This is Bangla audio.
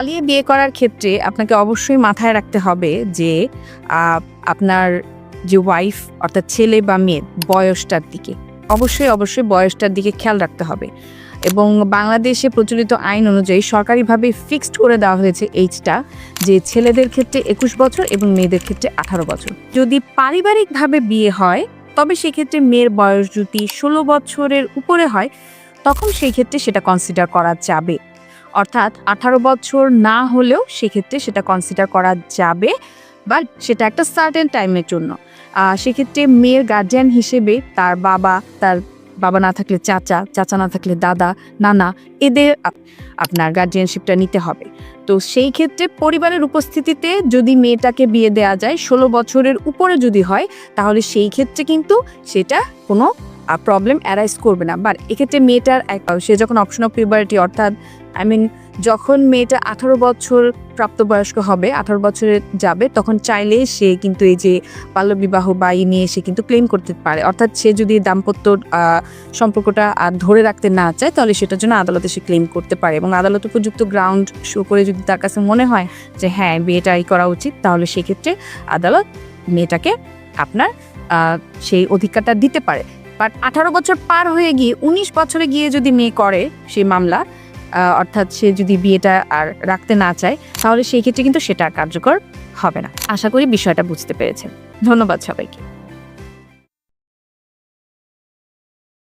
পালিয়ে বিয়ে করার ক্ষেত্রে আপনাকে অবশ্যই মাথায় রাখতে হবে যে আপনার যে ওয়াইফ অর্থাৎ ছেলে বা মেয়ের বয়সটার দিকে। অবশ্যই অবশ্যই বয়সটার দিকে খেয়াল রাখতে হবে। এবং বাংলাদেশে প্রচলিত আইন অনুযায়ী সরকারিভাবে ফিক্সড করে দেওয়া হয়েছে এইজটা যে ছেলেদের ক্ষেত্রে একুশ বছর এবং মেয়েদের ক্ষেত্রে আঠারো বছর। যদি পারিবারিকভাবে বিয়ে হয়, তবে সেক্ষেত্রে মেয়ের বয়স যদি ষোলো বছরের উপরে হয়, তখন সেই ক্ষেত্রে সেটা কনসিডার করা যাবে। অর্থাৎ আঠারো বছর না হলেও সেক্ষেত্রে সেটা কনসিডার করা যাবে বাট সেটা একটা সার্টেন টাইমের জন্য। সেক্ষেত্রে মেয়ের গার্জিয়ান হিসেবে তার বাবা তার বাবা না থাকলে চাচা চাচা না থাকলে দাদা, নানা, এদের আপ- আপনার গার্জিয়ানশিপটা নিতে হবে। তো সেই ক্ষেত্রে পরিবারের উপস্থিতিতে যদি মেয়েটাকে বিয়ে দেওয়া যায়, ষোলো বছরের উপরে যদি হয়, তাহলে সেই ক্ষেত্রে কিন্তু সেটা কোনো প্রবলেম অ্যারাইজ করবে না। বাট এক্ষেত্রে মেয়েটার সে যখন অপশন অফ পিউবারিটি অর্থাৎ আই মিন যখন মেয়েটা আঠারো বছর প্রাপ্তবয়স্ক হবে, আঠারো বছরে যাবে, তখন চাইলে সে কিন্তু এই যে বাল্যবিবাহ বা ই নিয়ে সে কিন্তু ক্লেম করতে পারে। অর্থাৎ সে যদি দাম্পত্য সম্পর্কটা আর ধরে রাখতে না চায়, তাহলে সেটার জন্য আদালতে সে ক্লেম করতে পারে। এবং আদালত উপযুক্ত গ্রাউন্ড শো করে যদি তার কাছে মনে হয় যে হ্যাঁ বিয়েটাই করা উচিত, তাহলে সেক্ষেত্রে আদালত মেয়েটাকে আপনার সেই অধিকারটা দিতে পারে। বাট আঠারো বছর পার হয়ে গিয়ে উনিশ বছরে গিয়ে যদি মেয়ে করে সেই মামলা অর্থাৎ সে যদি বিয়েটা আর রাখতে না চায়, তাহলে সেই ক্ষেত্রে কিন্তু সেটা কার্যকর হবে না। আশা করি বিষয়টা বুঝতে পেরেছেন। ধন্যবাদ সবাইকে।